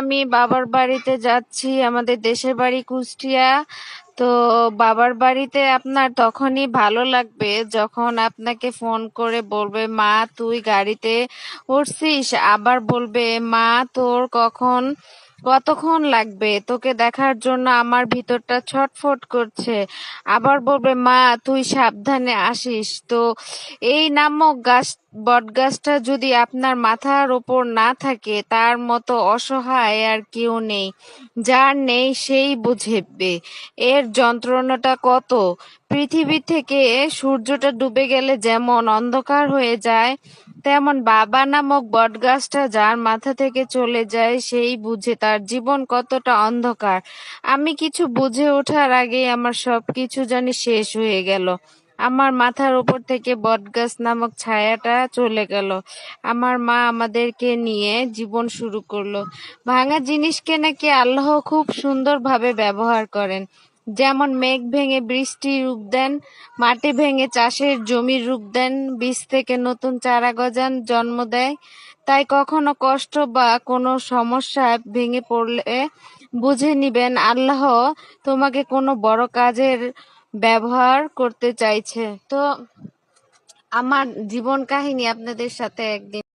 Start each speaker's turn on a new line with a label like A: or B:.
A: আমি বাবার বাড়িতে যাচ্ছি, আমাদের দেশের বাড়ি কুষ্টিয়া। তো বাবার বাড়িতে আপনার তখনই ভালো লাগবে যখন আপনাকে ফোন করে বলবে, মা, তুই গাড়িতে উঠছিস? আবার বলবে, মা, তোর কখন কতক্ষণ লাগবে? তোকে দেখার জন্য আমার ভিতরটা ছটফট করছে। আবার বলবে, মা, তুই সাবধানে আসিস। তো এই নামক গাছ, বটগাছটা যদি আপনার মাথার ওপর না থাকে, তার মতো অসহায় আর কেউ নেই। যার নেই, সেই বুঝেবে। এর যন্ত্রণাটা কত? পৃথিবী থেকে সূর্যটা ডুবে গেলে যেমন অন্ধকার হয়ে যায় তেমন বাবা নামক বটগাছটা যার মাথা থেকে চলে যায় সেই বুঝে তার জীবন কতটা অন্ধকার। আমি কিছু বুঝে ওঠার আগেই আমার সবকিছু জানি শেষ হয়ে গেল। আমার মাথার উপর থেকে বটগাছ নামক ছায়াটা চলে গেল। আমার মা আমাদেরকে নিয়ে জীবন শুরু করল। ভাঙা জিনিসকে নাকি আল্লাহ খুব সুন্দরভাবে ব্যবহার করেন। যেমন মেঘ ভেঙে বৃষ্টির রূপ দেন, মাটি ভেঙে চাষের জমির রূপ দেন, বীজ থেকে নতুন চারা গজান, জন্ম দেয়। তাই কখনো কষ্ট বা কোনো সমস্যা ভেঙে পড়লে বুঝে নিবেন, আল্লাহ তোমাকে কোনো বড় কাজের ব্যবহার করতে চাইছে। তো, আমার জীবন কাহিনী আপনাদের সাথে একদিন